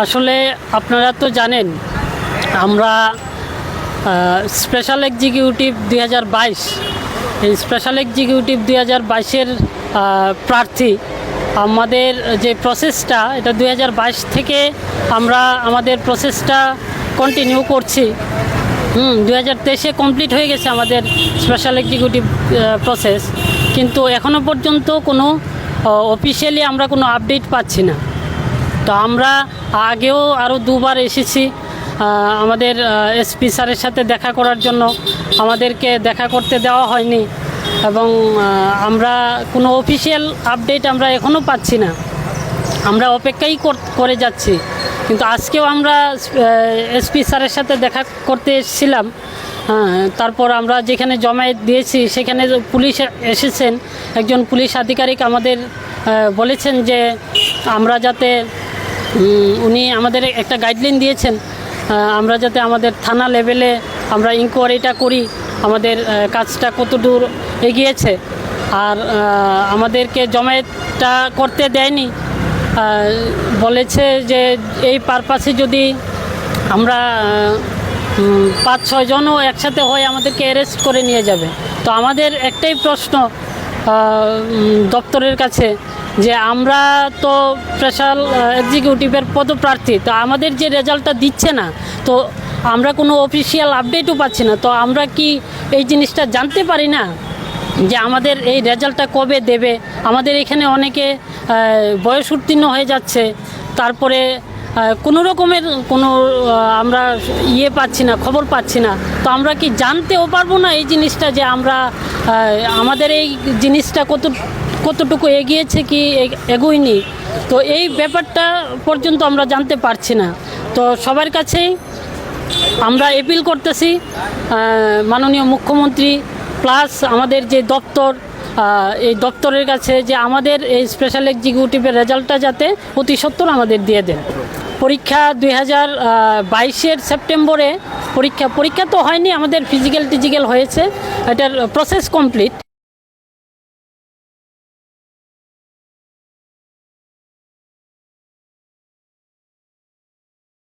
আসলে আপনারা তো জানেন, আমরা স্পেশাল এক্সিকিউটিভ দুই হাজার বাইশ, এই স্পেশাল এক্সিকিউটিভ দুই হাজার বাইশের প্রার্থী, আমাদের যে প্রসেসটা এটা দু হাজার বাইশ থেকে আমরা আমাদের প্রসেসটা কন্টিনিউ করছি। হুম দু হাজার তেইশে কমপ্লিট হয়ে গেছে আমাদের স্পেশাল এক্সিকিউটিভ প্রসেস কিন্তু এখনও পর্যন্ত কোনো অফিসিয়ালি আমরা কোনো আপডেট পাচ্ছি না। তো আমরা আগেও আরও দুবার এসেছি আমাদের এসপি স্যারের সাথে দেখা করার জন্য। আমাদেরকে দেখা করতে দেওয়া হয়নি এবং আমরা কোনো অফিসিয়াল আপডেট আমরা এখনও পাচ্ছি না। আমরা অপেক্ষাই কর- যাচ্ছি। কিন্তু আজকেও আমরা এসপি স্যারের সাথে দেখা করতে এসেছিলাম। হ্যাঁ তারপর আমরা যেখানে জমায়েত দিয়েছি, সেখানে পুলিশ এসেছেন, একজন পুলিশ আধিকারিক আমাদের বলেছেন যে আমরা যাতে উনি আমাদের একটা গাইডলাইন দিয়েছেন আমরা যাতে আমাদের থানা লেভেলে আমরা ইনকোয়ারিটা করি, আমাদের কাজটা কত দূর এগিয়েছে। আর আমাদেরকে জমায়েতটা করতে দেয়নি। বলেছে যে এই পারপাসে যদি আমরা পাঁচ ছয়জনও একসাথে হয়ে আমাদেরকে অ্যারেস্ট করে নিয়ে যাবে। তো আমাদের একটাই প্রশ্ন দপ্তরের কাছে যে আমরা তো স্পেশাল এক্সিকিউটিভের পদপ্রার্থী, তো আমাদের যে রেজাল্টটা দিচ্ছে না, তো আমরা কোনো অফিসিয়াল আপডেটও পাচ্ছি না, তো আমরা কি এই জিনিসটা জানতে পারি না যে আমাদের এই রেজাল্টটা কবে দেবে? আমাদের এখানে অনেকে বয়স উত্তীর্ণ হয়ে যাচ্ছে, তারপরে কোনো রকমের কোনো আমরা ইয়ে পাচ্ছি না, খবর পাচ্ছি না, তো আমরা কি জানতেও পারব না এই জিনিসটা যে আমরা আমাদের এই জিনিসটা কত কতটুকু এগিয়েছে কি এগ- এগোয়নি, তো এই ব্যাপারটা পর্যন্ত আমরা জানতে পারছি না। তো সবার কাছেই আমরা এপিল করতেছি মাননীয় মুখ্যমন্ত্রী প্লাস আমাদের যে দপ্তর এই দপ্তরের কাছে যে আমাদের এই স্পেশাল এক্সিকিউটিভের রেজাল্টটা যাতে অতি সত্বর আমাদের দিয়ে দেন। পরীক্ষা দুই হাজার বাইশের সেপ্টেম্বরে পরীক্ষা পরীক্ষা তো হয়নি, আমাদের ফিজিক্যাল টিজিক্যাল হয়েছে, এটার প্রসেস কমপ্লিট